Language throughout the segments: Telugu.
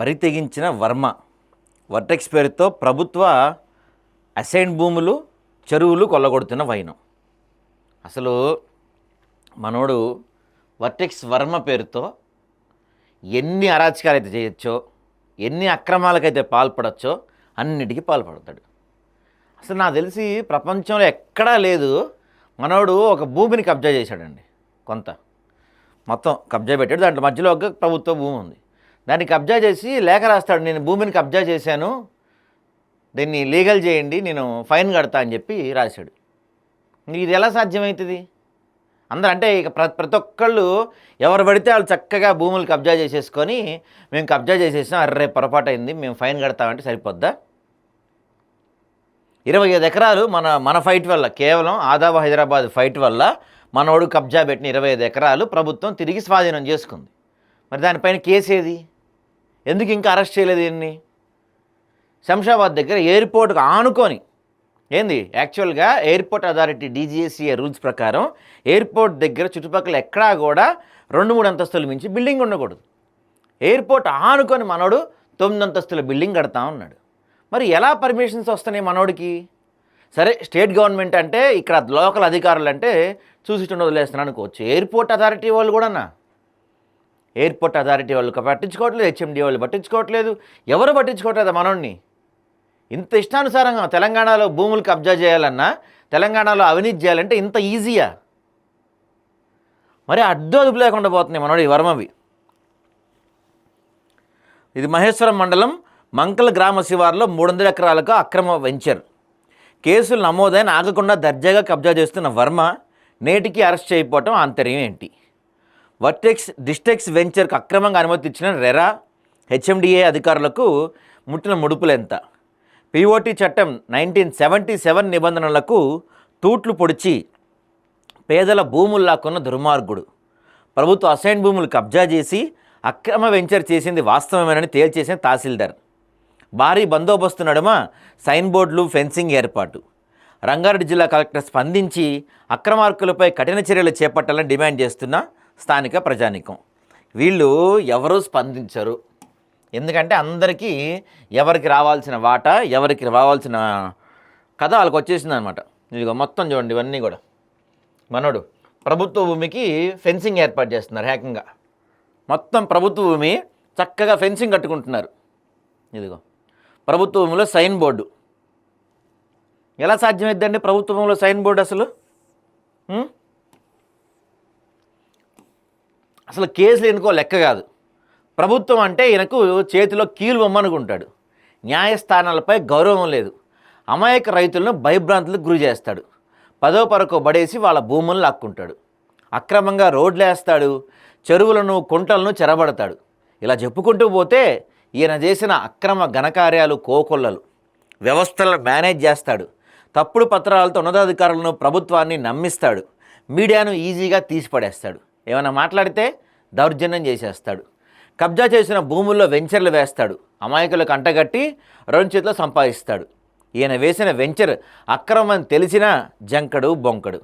బరితెగించిన వర్మ. వర్టెక్స్ పేరుతో ప్రభుత్వ అసైన్ భూములు చెరువులు కొల్లగొడుతున్న వైనం. అసలు మనోడు వర్టెక్స్ వర్మ పేరుతో ఎన్ని అరాచకాలు అయితే చేయొచ్చో ఎన్ని అక్రమాలకైతే పాల్పడచ్చో అన్నిటికీ పాల్పడతాడు. అసలు నాకు తెలిసి ప్రపంచంలో ఎక్కడా లేదు మనోడు ఒక భూమిని కబ్జా చేశాడండి కొంత. మొత్తం కబ్జా పెట్టాడు దాంట్లో మధ్యలో ఒక ప్రభుత్వ భూమి ఉంది. దాన్ని కబ్జా చేసి లేఖ రాస్తాడు. నేను భూమిని కబ్జా చేశాను. దీన్ని లీగల్ చేయండి నేను ఫైన్ కడతా అని చెప్పి రాశాడు. ఇది ఎలా సాధ్యమవుతుంది అందరూ అంటే ఇక ప్ర ప్రతి ఒక్కళ్ళు ఎవరు పడితే వాళ్ళు చక్కగా భూములు కబ్జా చేసేసుకొని మేము కబ్జా చేసేసాం అర్రే పొరపాటు అయింది మేము ఫైన్ కడతామంటే సరిపోద్దా? ఇరవై ఐదు ఎకరాలు మన మన ఫైట్ వల్ల కేవలం ఆదాబ హైదరాబాద్ ఫైట్ వల్ల మనోడు కబ్జా పెట్టిన ఇరవై ఐదు ఎకరాలు ప్రభుత్వం తిరిగి స్వాధీనం చేసుకుంది. మరి దానిపైన కేసు ఏది? ఎందుకు ఇంకా అరెస్ట్ చేయలేదు దీన్ని? శంషాబాద్ దగ్గర ఎయిర్పోర్ట్కి ఆనుకొని. ఏంది? యాక్చువల్గా ఎయిర్పోర్ట్ అథారిటీ డీజీఎస్సీఏ రూల్స్ ప్రకారం ఎయిర్పోర్ట్ దగ్గర చుట్టుపక్కల ఎక్కడా కూడా రెండు మూడు అంతస్తులు మించి బిల్డింగ్ ఉండకూడదు. ఎయిర్పోర్ట్ ఆనుకొని మనోడు తొమ్మిది అంతస్తుల బిల్డింగ్ కడతా ఉన్నాడు. మరి ఎలా పర్మిషన్స్ వస్తున్నాయి మనోడికి? సరే స్టేట్ గవర్నమెంట్ అంటే ఇక్కడ లోకల్ అధికారులు అంటే చూసిట్టు వదిలేస్తున్నాను అనుకోవచ్చు. ఎయిర్పోర్ట్ అథారిటీ వాళ్ళు కూడానా? ఎయిర్పోర్ట్ అథారిటీ వాళ్ళు పట్టించుకోవట్లేదు హెచ్ఎండి వాళ్ళు పట్టించుకోవట్లేదు. ఎవరు పట్టించుకోవట్లేదు మనోడిని ఇంత ఇష్టానుసారంగా తెలంగాణలో భూములు కబ్జా చేయాలన్నా తెలంగాణలో అవినీతి చేయాలంటే ఇంత ఈజీయా? మరి అడ్డోదుపు లేకుండా పోతున్నాయి మనోడి ఈ వర్మవి ఇది మహేశ్వరం మండలం మంకల గ్రామ శివారులో మూడు వందల ఎకరాలకు అక్రమ వెంచర్. కేసులు నమోదైన ఆగకుండా దర్జాగా కబ్జా చేస్తున్న వర్మ నేటికి అరెస్ట్ చేయకపోవటం ఆంతర్యం ఏంటి? వర్టెక్స్ డిస్టెక్స్ వెంచర్కు అక్రమంగా అనుమతి ఇచ్చిన రెరా హెచ్ఎండిఏ అధికారులకు ముట్టిన ముడుపులు ఎంత పిఓటి చట్టం నైన్టీన్ సెవెంటీ సెవెన్ నిబంధనలకు తూట్లు పొడిచి పేదల భూములు లాక్కున్న దుర్మార్గుడు. ప్రభుత్వ అసైన్ భూములు కబ్జా చేసి అక్రమ వెంచర్ చేసింది వాస్తవమేనని తేల్చేసిన తహసీల్దార్. భారీ బందోబస్తు నడుమ సైన్ బోర్డులు ఫెన్సింగ్ ఏర్పాటు. రంగారెడ్డి జిల్లా కలెక్టర్ స్పందించి అక్రమార్కులపై కఠిన చర్యలు చేపట్టాలని డిమాండ్ చేస్తున్న స్థానిక ప్రజానికం. వీళ్ళు ఎవరూ స్పందించరు. ఎందుకంటే అందరికీ ఎవరికి రావాల్సిన వాటా ఎవరికి రావాల్సిన కథ వాళ్ళకి వచ్చేసింది అనమాట ఇదిగో మొత్తం చూడండి ఇవన్నీ కూడా. మనోడు ప్రభుత్వ భూమికి ఫెన్సింగ్ ఏర్పాటు చేస్తున్నారు ఏకంగా. మొత్తం ప్రభుత్వ భూమి చక్కగా ఫెన్సింగ్ కట్టుకుంటున్నారు. ఇదిగో ప్రభుత్వ భూమిలో సైన్ బోర్డు. ఎలా సాధ్యమైద్దండి ప్రభుత్వ భూమిలో సైన్ బోర్డు అసలు? అసలు కేసులు ఎన్నుకో లెక్క కాదు. ప్రభుత్వం అంటే ఈయనకు చేతిలో కీలు బొమ్మనుకుంటాడు. న్యాయస్థానాలపై గౌరవం లేదు. అమాయక రైతులను భయభ్రాంతులకు గురి చేస్తాడు. పదో పరకో బడేసి వాళ్ళ భూములను లాక్కుంటాడు. అక్రమంగా రోడ్లు వేస్తాడు చెరువులను కుంటలను చెరబడతాడు. ఇలా చెప్పుకుంటూ పోతే ఈయన చేసిన అక్రమ ఘనకార్యాలు కోకొల్లలు. వ్యవస్థలను మేనేజ్ చేస్తాడు. తప్పుడు పత్రాలతో ఉన్నతాధికారులను ప్రభుత్వాన్ని నమ్మిస్తాడు. మీడియాను ఈజీగా తీసిపడేస్తాడు. ఏమైనా మాట్లాడితే దౌర్జన్యం చేసేస్తాడు. కబ్జా చేసిన భూముల్లో వెంచర్లు వేస్తాడు. అమాయకులకు అంటగట్టి రెండు చేతిలో సంపాదిస్తాడు. ఈయన వేసిన వెంచర్ అక్రమం తెలిసినా జంకడు బొంకడు.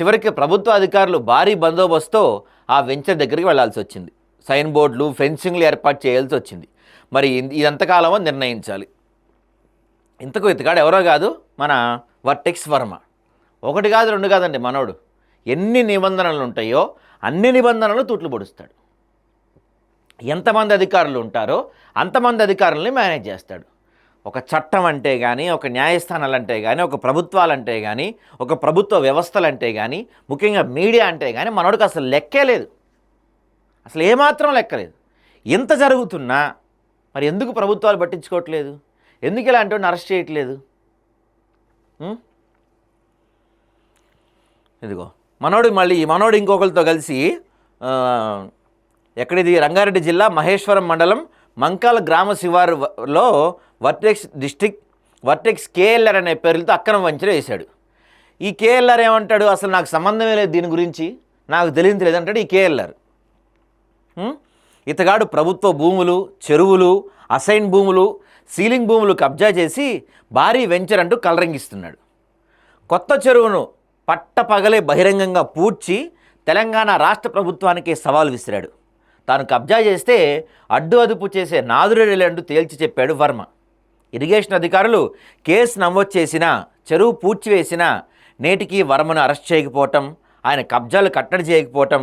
చివరికి ప్రభుత్వ అధికారులు భారీ బందోబస్తుతో ఆ వెంచర్ దగ్గరికి వెళ్ళాల్సి వచ్చింది. సైన్ బోర్డులు ఫెన్సింగ్లు ఏర్పాటు చేయాల్సి వచ్చింది. మరి ఇది- ఇదంతకాలమో నిర్ణయించాలి. ఇంతకు ఇతగాడు ఎవరో కాదు మన వర్టెక్స్ వర్మ. ఒకటి కాదు రెండు కాదండి మనోడు. ఎన్ని నిబంధనలు ఉంటాయో అన్ని నిబంధనలు తూట్లు పొడుస్తాడు. ఎంతమంది అధికారులు ఉంటారో అంతమంది అధికారులని మేనేజ్ చేస్తాడు. ఒక చట్టం అంటే కానీ ఒక న్యాయస్థానాలు అంటే కానీ ఒక ప్రభుత్వాలు అంటే కానీ ఒక ప్రభుత్వ వ్యవస్థలు అంటే కానీ ముఖ్యంగా మీడియా అంటే కానీ మనోడికి అసలు లెక్కే లేదు. అసలు ఏమాత్రం లెక్కలేదు ఎంత జరుగుతున్నా మరి ఎందుకు ప్రభుత్వాలు పట్టించుకోవట్లేదు? ఎందుకు ఇలాంటి అరెస్ట్ చేయట్లేదు? ఇదిగో. మనోడు మళ్ళీ ఈ మనోడు ఇంకొకరితో కలిసి ఎక్కడిది? రంగారెడ్డి జిల్లా మహేశ్వరం మండలం మంకాల గ్రామ శివారులో వర్టెక్స్ డిస్టిక్ వర్టెక్స్ కేఎల్ఆర్ అనే పేరులతో అక్రమ వంచన వేశాడు. ఈ కేఎల్ఆర్ ఏమంటాడు? అసలు నాకు సంబంధమే లేదు దీని గురించి. నాకు తెలియదు లేదంటాడు ఈ కేఎల్ఆర్. ఇతగాడు ప్రభుత్వ భూములు చెరువులు అసైన్ భూములు సీలింగ్ భూములు కబ్జా చేసి భారీ వెంచర్ అంటూ కలరంగిస్తున్నాడు. కొత్త చెరువును పట్టపగలే బహిరంగంగా పూడ్చి తెలంగాణ రాష్ట్ర ప్రభుత్వానికి సవాల్ విసిరాడు. తాను కబ్జా చేస్తే అడ్డు అదుపు చేసే నాదురేలంటూ తేల్చి చెప్పాడు వర్మ. ఇరిగేషన్ అధికారులు కేసు నమోదు చేసినా చెరువు పూడ్చివేసినా నేటికి వర్మను అరెస్ట్ చేయకపోవటం ఆయన కబ్జాలు కట్టడి చేయకపోవటం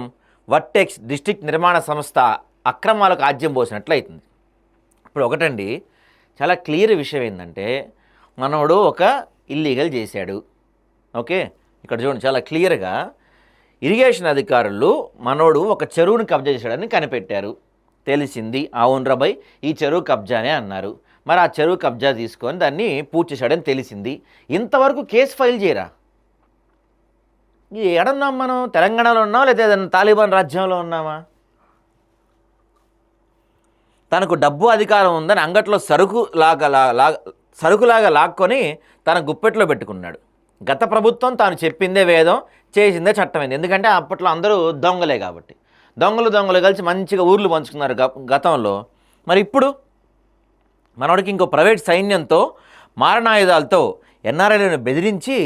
వర్టెక్స్ డిస్ట్రిక్ట్ నిర్మాణ సంస్థ అక్రమాలకు ఆజ్యం పోసినట్లయితుంది. ఇప్పుడు ఒకటండి చాలా క్లియర్ విషయం ఏంటంటే మనవడు ఒక ఇల్లీగల్ చేశాడు. ఓకే? ఇక్కడ చూడండి చాలా క్లియర్గా ఇరిగేషన్ అధికారులు మనోడు ఒక చెరువును కబ్జా చేశాడని కనిపెట్టారు. తెలిసింది. అవును ఈ చెరువు కబ్జానే అన్నారు. మరి ఆ చెరువు కబ్జా తీసుకొని దాన్ని పూర్తి చేశాడని తెలిసింది. ఇంతవరకు కేసు ఫైల్ చేయరా? ఇది ఎడన్నాం మనం తెలంగాణలో ఉన్నామా లేదా ఏదైనా తాలిబాన్ రాజ్యంలో ఉన్నామా తనకు డబ్బు అధికారం ఉందని అంగట్లో సరుకు లాగా లాగా లా- సరుకులాగా లాక్కొని తన గుప్పెట్లో పెట్టుకున్నాడు. గత ప్రభుత్వం తాను చెప్పిందే వేదం చేసిందే చట్టమైంది. ఎందుకంటే అప్పట్లో అందరూ దొంగలే కాబట్టి. దొంగలు దొంగలు కలిసి మంచిగా ఊర్లు పంచుకున్నారు గతంలో. మరి ఇప్పుడు మనవాడికి ఇంకో ప్రైవేట్ సైన్యంతో మారణాయుధాలతో ఎన్ఆర్ఐలను బెదిరించి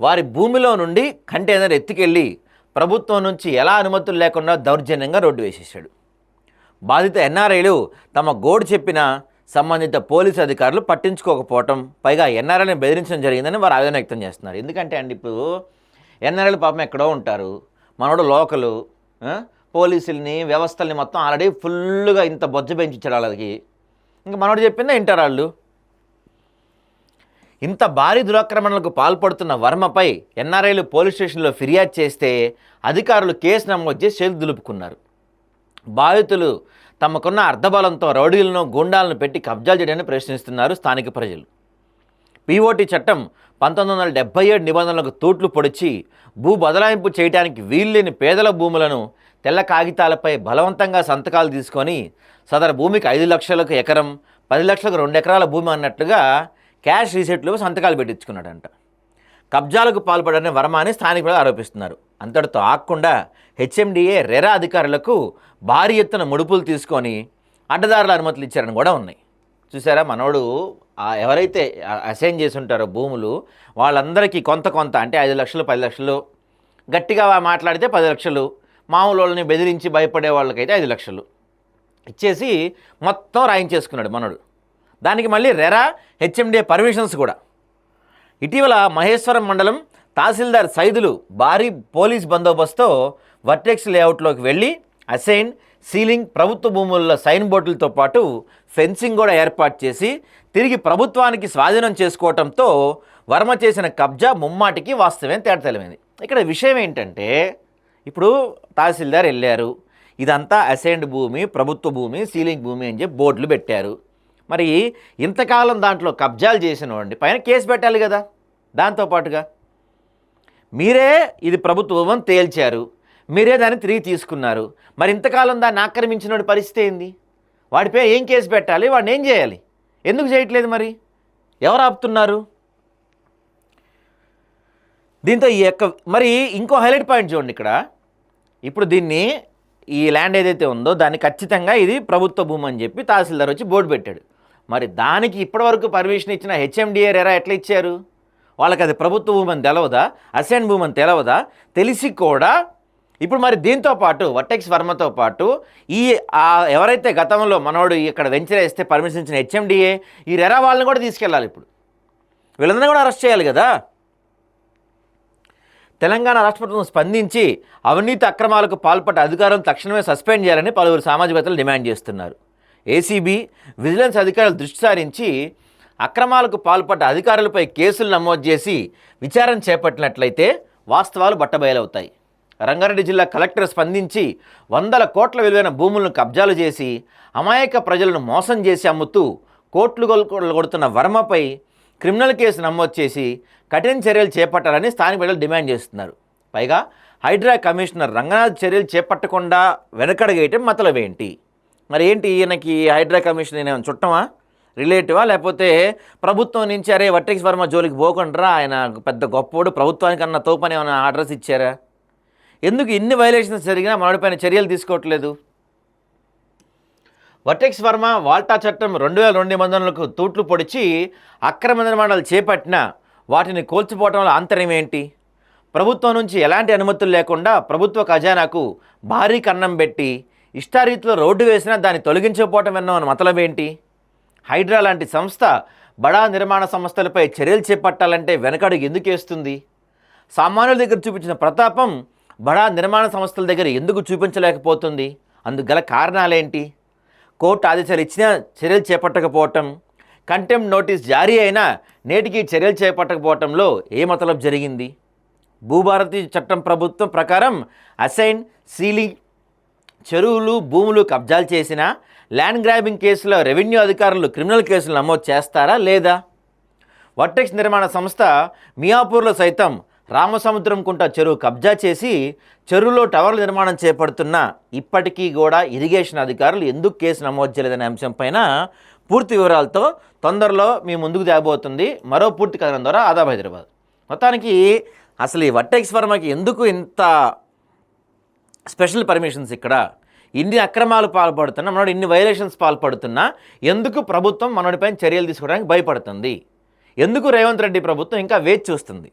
వారి భూమిలో నుండి కంటైనర్ ఎత్తుకెళ్ళి ప్రభుత్వం నుంచి ఎలా అనుమతులు లేకుండా దౌర్జన్యంగా రోడ్డు వేసేసాడు బాధిత ఎన్ఆర్ఐలు తమ గోడు చెప్పిన సంబంధిత పోలీసు అధికారులు పట్టించుకోకపోవటం పైగా ఎన్ఆర్ఐని బెదిరించడం జరిగిందని వారు ఆవేదన వ్యక్తం చేస్తున్నారు. ఎందుకంటే అండి ఇప్పుడు ఎన్ఆర్ఐలు పాపం ఎక్కడో ఉంటారు. మనోడు లోకలు పోలీసుల్ని వ్యవస్థల్ని మొత్తం ఆల్రెడీ ఫుల్గా ఇంత బొజ్జ పెంచిచ్చాడు వాళ్ళకి. ఇంకా మనోడు చెప్పిందే వింటారు వాళ్ళు? ఇంత భారీ దురాక్రమణలకు పాల్పడుతున్న వర్మపై ఎన్ఆర్ఐలు పోలీస్ స్టేషన్లో ఫిర్యాదు చేస్తే అధికారులు కేసు నమోదు చేసి చేతులు దులుపుకున్నారు. బాధితులు తమకున్న అర్ధబలంతో రౌడీలను గూండాలను పెట్టి కబ్జాలు చేయడానికి ప్రశ్నిస్తున్నారు స్థానిక ప్రజలు. పీఓటీ చట్టం పంతొమ్మిది వందల డెబ్బై ఏడు నిబంధనలకు తూట్లు పొడిచి భూ బదలాయింపు చేయడానికి వీల్లేని పేదల భూములను తెల్ల కాగితాలపై బలవంతంగా సంతకాలు తీసుకొని సదరు భూమికి ఐదు లక్షలకు ఎకరం పది లక్షలకు రెండు ఎకరాల భూమి అన్నట్లుగా క్యాష్ రీసెట్లు సంతకాలు పెట్టించుకున్నాడంట. కబ్జాలకు పాల్పడని వర్మ అని స్థానికులు ఆరోపిస్తున్నారు. అంతటితో ఆకుండా హెచ్ఎండిఏ రెరా అధికారులకు భారీ ఎత్తున ముడుపులు తీసుకొని అడ్డదారుల అనుమతులు ఇచ్చారని కూడా ఉన్నాయి. చూసారా? మనోడు ఎవరైతే అసైన్ చేసి ఉంటారో భూములు వాళ్ళందరికీ కొంత కొంత అంటే ఐదు లక్షలు పది లక్షలు గట్టిగా మాట్లాడితే పది లక్షలు మామూలు వాళ్ళని బెదిరించి భయపడే వాళ్ళకైతే ఐదు లక్షలు ఇచ్చేసి మొత్తం రాయించేసుకున్నాడు మనోడు. దానికి మళ్ళీ రెరా హెచ్ఎండిఏ పర్మిషన్స్ కూడా. ఇటీవల మహేశ్వరం మండలం తహసీల్దార్ సైదులు భారీ పోలీస్ బందోబస్తుతో వర్టెక్స్ లేఅవుట్లోకి వెళ్ళి అసైన్ సీలింగ్ ప్రభుత్వ భూముల్లో సైన్ బోర్డులతో పాటు ఫెన్సింగ్ కూడా ఏర్పాటు చేసి తిరిగి ప్రభుత్వానికి స్వాధీనం చేసుకోవటంతో వర్మ చేసిన కబ్జా ముమ్మాటికి వాస్తవం తేటతెలమైంది. ఇక్కడ విషయం ఏంటంటే ఇప్పుడు తహసీల్దార్ వెళ్ళారు. ఇదంతా అసైన్డ్ భూమి ప్రభుత్వ భూమి సీలింగ్ భూమి అని చెప్పి బోర్డులు పెట్టారు. మరి ఇంతకాలం దాంట్లో కబ్జాలు చేసిన వాడిని పైన కేసు పెట్టాలి కదా. దాంతోపాటుగా మీరే ఇది ప్రభుత్వం తేల్చారు. మీరే దాన్ని తిరిగి తీసుకున్నారు. మరి ఇంతకాలం దాన్ని ఆక్రమించిన పరిస్థితి ఏంది? వాడిపై ఏం కేసు పెట్టాలి? వాడిని ఏం చేయాలి? ఎందుకు చేయట్లేదు మరి? ఎవరు ఆపుతున్నారు? దీంతో ఈ యొక్క మరి ఇంకో హైలైట్ పాయింట్ చూడండి ఇక్కడ. ఇప్పుడు దీన్ని ఈ ల్యాండ్ ఏదైతే ఉందో దాన్ని ఖచ్చితంగా ఇది ప్రభుత్వ భూమి అని చెప్పి తహసీల్దార్ వచ్చి బోర్డు పెట్టాడు. మరి దానికి ఇప్పటివరకు పర్మిషన్ ఇచ్చిన హెచ్ఎండిఏ ఎరా ఎట్లా ఇచ్చారు? వాళ్ళకి అది ప్రభుత్వ భూమి అని తెలవదా? అసెంట్ భూమి అని తెలవదా? తెలిసి కూడా ఇప్పుడు మరి దీంతో పాటు వటెక్స్ వర్మతో పాటు ఈ ఎవరైతే గతంలో మనోడు ఇక్కడ వెంచర్ వేస్తే పర్మిషన్ ఇచ్చిన హెచ్ఎండిఏ ఈ రెరా వాళ్ళని కూడా తీసుకెళ్ళాలి ఇప్పుడు. వీళ్ళందరినీ కూడా అరెస్ట్ చేయాలి కదా? తెలంగాణ రాష్ట్ర ప్రభుత్వం స్పందించి అవినీతి అక్రమాలకు పాల్పడ్డ అధికారులను తక్షణమే సస్పెండ్ చేయాలని పలువురు సామాజికవేత్తలు డిమాండ్ చేస్తున్నారు. ఏసీబీ విజిలెన్స్ అధికారులు దృష్టి సారించి అక్రమాలకు పాల్పడ్డ అధికారులపై కేసులు నమోదు చేసి విచారణ చేపట్టినట్లయితే వాస్తవాలు బట్టబయలవుతాయి. రంగారెడ్డి జిల్లా కలెక్టర్ స్పందించి వందల కోట్ల విలువైన భూములను కబ్జాలు చేసి అమాయక ప్రజలను మోసం చేసి అమ్ముతూ కోట్లు గొల్- కొడుతున్న వర్మపై క్రిమినల్ కేసు నమోదు చేసి కఠిన చర్యలు చేపట్టాలని స్థానిక ప్రజలు డిమాండ్ చేస్తున్నారు. పైగా హైడ్రా కమిషనర్ రంగనాథ్ చర్యలు చేపట్టకుండా వెనకడగేయటం మతలవేంటి? మరి ఏంటి ఈయనకి హైడ్రా కమిషన్ ఏమైనా చుట్టమా? రిలేటివా? లేకపోతే ప్రభుత్వం నుంచి అరే వర్టెక్స్ వర్మ జోలికి పోకుండా ఆయన పెద్ద గొప్పోడు ప్రభుత్వానికన్నా తోపని ఏమైనా ఆర్డర్స్ ఇచ్చారా? ఎందుకు ఇన్ని వైలేషన్స్ జరిగినా మనడిపైన చర్యలు తీసుకోవట్లేదు? వర్టెక్స్ వర్మ వాల్టా చట్టం రెండు వేల రెండు నిబంధనలకు తూట్లు పొడిచి అక్రమ నిర్మాణాలు చేపట్టిన వాటిని కోల్చిపోవడంలో అంతరం ఏంటి? ప్రభుత్వం నుంచి ఎలాంటి అనుమతులు లేకుండా ప్రభుత్వ ఖజానాకు భారీ కన్నం పెట్టి ఇష్టారీతిలో రోడ్డు వేసినా దాన్ని తొలగించకపోవటం విన్నామని మతలం ఏంటి? హైడ్రా లాంటి సంస్థ బడా నిర్మాణ సంస్థలపై చర్యలు చేపట్టాలంటే వెనకడుగు ఎందుకు వేస్తుంది? సామాన్యుల దగ్గర చూపించిన ప్రతాపం బడా నిర్మాణ సంస్థల దగ్గర ఎందుకు చూపించలేకపోతుంది? అందుకు గల కారణాలేంటి? కోర్టు ఆదేశాలు ఇచ్చినా చర్యలు చేపట్టకపోవటం కంటెంప్ నోటీస్ జారీ అయినా నేటికి చర్యలు చేపట్టకపోవటంలో ఏ మతలం జరిగింది? భూభారతి చట్టం ప్రభుత్వం ప్రకారం అసైన్ సీలింగ్ చెరువులు భూములు కబ్జాలు చేసిన ల్యాండ్ గ్రాబింగ్ కేసులో రెవెన్యూ అధికారులు క్రిమినల్ కేసులు నమోదు చేస్తారా లేదా? వర్టెక్స్ నిర్మాణ సంస్థ మియాపూర్లో సైతం రామసముద్రం కుంట చెరువు కబ్జా చేసి చెరువులో టవర్ల నిర్మాణం చేపడుతున్న ఇప్పటికీ కూడా ఇరిగేషన్ అధికారులు ఎందుకు కేసు నమోదు చేయలేదనే అంశంపైన పూర్తి వివరాలతో తొందరలో మీ ముందుకు తేబోతుంది. మరో పూర్తి కథనం ద్వారా ఆదాబ్ హైదరాబాద్. మొత్తానికి అసలు ఈ వర్టెక్స్ వర్మకి ఎందుకు ఇంత స్పెషల్ పర్మిషన్స్ ఇక్కడ? ఇన్ని అక్రమాలు పాల్పడుతున్నా మనోడు ఇన్ని వైలేషన్స్ పాల్పడుతున్నా ఎందుకు ప్రభుత్వం మనోడిపైన చర్యలు తీసుకోవడానికి భయపడుతుంది? ఎందుకు రేవంత్ రెడ్డి ప్రభుత్వం ఇంకా వేచి చూస్తుంది?